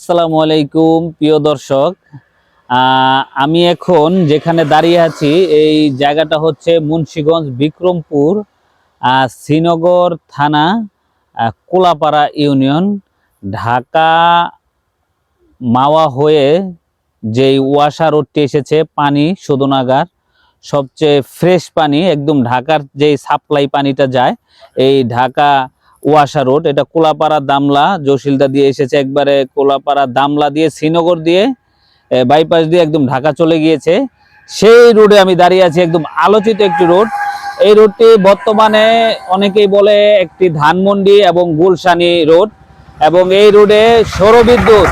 আসসালামু আলাইকুম, প্রিয় দর্শক। আমি এখন যেখানে দাঁড়িয়ে আছি, এই জায়গাটা হচ্ছে মুন্সীগঞ্জ বিক্রমপুর শ্রীনগর থানা কোলাপাড়া ইউনিয়ন, ঢাকা মাওয়া হয়ে যেই ওয়াসা রোডটি এসেছে, পানি শোধনাগার, সবচেয়ে ফ্রেশ পানি, একদম ঢাকার যেই সাপ্লাই পানিটা যায়, এই ঢাকা ওয়াসা রোড, এটা কোলাপাড়া দামলা জসিলদা দিয়ে এসেছে একবারে কোলাপাড়া দামলা দিয়ে, শ্রীনগর দিয়ে বাইপাস দিয়ে একদম ঢাকা চলে গিয়েছে। সেই রোডে আমি দাঁড়িয়ে আছি, একদম আলোচিত একটি রোড। এই রোডটি বর্তমানে অনেকেই বলে একটি ধানমন্ডি এবং গুলশানি রোড এবং এই রোডে সৌরবিদ্যুৎ,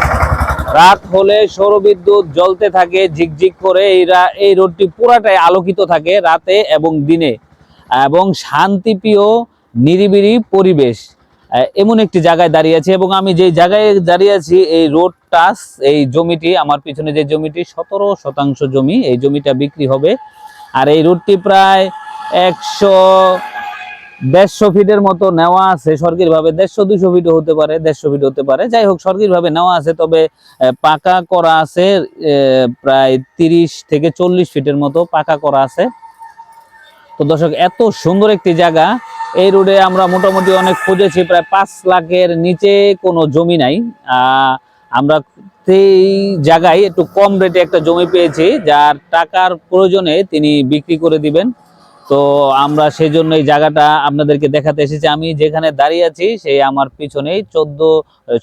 রাত হলে সৌরবিদ্যুৎ জ্বলতে থাকে, ঝিকঝিক করে। এই এই রোডটি পুরাটাই আলোকিত থাকে রাতে এবং দিনে। এবং শান্তিপ্রিয় নিরিবিলি পরিবেশ এমন একটি জায়গায় দাঁড়িয়ে আছি এবং আমি যে জায়গায় দাঁড়িয়ে আছি, এই রোড টাস এই জমিটি, আমার পিছনে যে জমিটি, সতেরো শতাংশ জমি, এই জমিটা বিক্রি হবে। আর এই রোডটি প্রায় একশো দেড়শো ফিটের মতো নেওয়া আছে সরকারিভাবে দেড়শো, দুশো ফিট হতে পারে, দেড়শো ফিট হতে পারে। যাই হোক সরকারিভাবে নেওয়া আছে, তবে পাকা করা আছে প্রায় তিরিশ থেকে চল্লিশ ফিটের মতো পাকা করা আছে। তো দর্শক, এত সুন্দর একটি জায়গা এই রোডে আমরা মোটামুটি অনেক খুঁজেছি, প্রায় পাঁচ লাখের নিচে কোনো জমি নাই। আমরা সেই জায়গায় একটু কম রেটে একটা জমি পেয়েছি, যার টাকার প্রয়োজনে তিনি বিক্রি করে দিবেন। তো আমরা সেই জন্য এই জায়গাটা আপনাদেরকে দেখাতে এসেছি। আমি যেখানে দাঁড়িয়ে আছি সেই আমার পিছনেই চোদ্দ,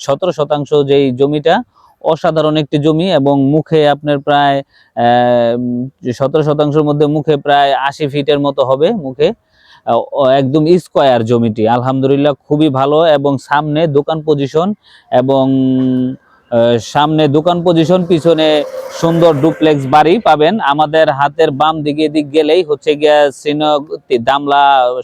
সতেরো শতাংশ যেই জমিটা, অসাধারণ একটি জমি এবং মুখে আপনার প্রায় সতেরো শতাংশের মধ্যে মুখে প্রায় আশি ফিটের মতো হবে মুখে। একদম স্কোয়ার জমিটি। আলহামদুলিল্লাহ খুবই ভালো এবং সামনে দোকান পজিশন এবং সামনে দোকান পজিশন, পিছনে সুন্দর ডুপ্লেক্স বাড়ি পাবেন। আমাদের হাতের বাম দিকে দিক গেলেই হচ্ছে গিয়া শ্রীনগর, দামলা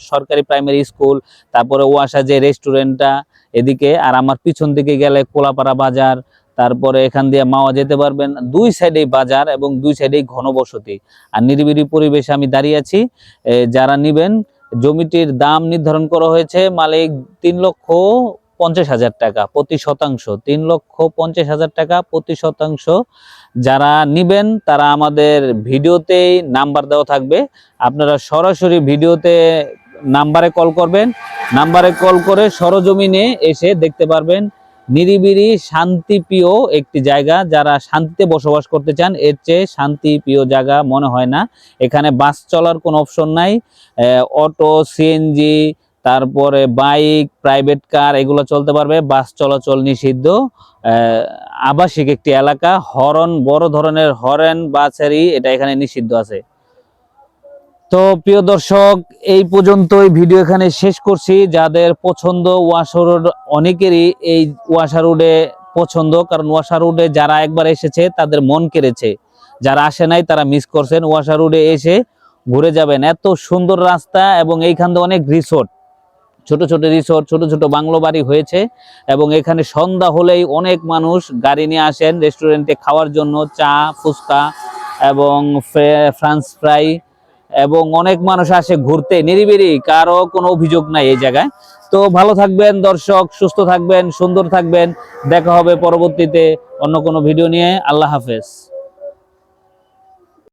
সরকারি প্রাইমারি স্কুল, তারপরে ওয়াসা যে রেস্টুরেন্টটা এদিকে, আর আমার পিছন দিকে গেলে কোলাপাড়া বাজার, তারপরে এখান দিয়ে মাওয়া যেতে পারবেন। দুই সাইডেই বাজার এবং দুই সাইডেই ঘনবসতি। আর নিরিবিলি পরিবেশে আমি দাঁড়িয়ে আছি। যারা নিবেন জমিটির দাম নির্ধারণ করা হয়েছে মালিক তিন লক্ষ পঞ্চাশ হাজার টাকা প্রতি শতাংশ। তিন লক্ষ পঞ্চাশ হাজার টাকা প্রতি শতাংশ। যারা নিবেন, তারা আমাদের ভিডিওতেই নাম্বার দেওয়া থাকবে। আপনারা সরাসরি ভিডিওতে নাম্বারে কল করবেন। নাম্বারে কল করে সরজমিনে এসে দেখতে পারবেন নিরিবিলি, শান্তিপ্রিয় একটি জায়গা। যারা শান্তিতে বসবাস করতে চান, এর চেয়ে শান্তিপ্রিয় জায়গা মনে হয় না। এখানে বাস চলার কোনো অপশন নাই। অটো সিএনজি তারপরে বাইক, প্রাইভেট কার, এগুলো চলতে পারবে। বাস চলাচল নিষিদ্ধ। আবাসিক একটি এলাকা। হরন বড় ধরনের হরেন বাসেরই এটা এখানে নিষিদ্ধ আছে। তো প্রিয় দর্শক, এই পর্যন্তই ভিডিও এখানে শেষ করছি। যাদের পছন্দ ওয়াশা রোড, অনেকেরই এই ওয়াশা রোডে পছন্দ, কারণ ওয়াশা রোডে যারা একবার এসেছে, তাদের মন কেড়েছে। যারা আসে নাই, তারা মিস করছেন ওয়াশা রোডে এসে ঘুরে যাবেন। এত সুন্দর রাস্তা এবং এইখান দিয়ে অনেক রিসোর্ট ছোট ছোট রিসোর্ট ছোট ছোট বাংলো বাড়ি হয়েছে এবং এখানে সন্ধ্যা হলেই অনেক মানুষ গাড়ি নিয়ে আসেন রেস্টুরেন্টে খাওয়ার জন্য, চা, ফুচকা এবং ফ্রে- ফ্রান্স ফ্রাই এবং অনেক মানুষ আসে ঘুরতে। নিরিবিরি কারও কোনো অভিযোগ নাই এই জায়গায়। তো ভালো থাকবেন, দর্শক, সুস্থ থাকবেন, সুন্দর থাকবেন। দেখা হবে পরবর্তীতে অন্য কোনো ভিডিও নিয়ে। আল্লাহ হাফেজ।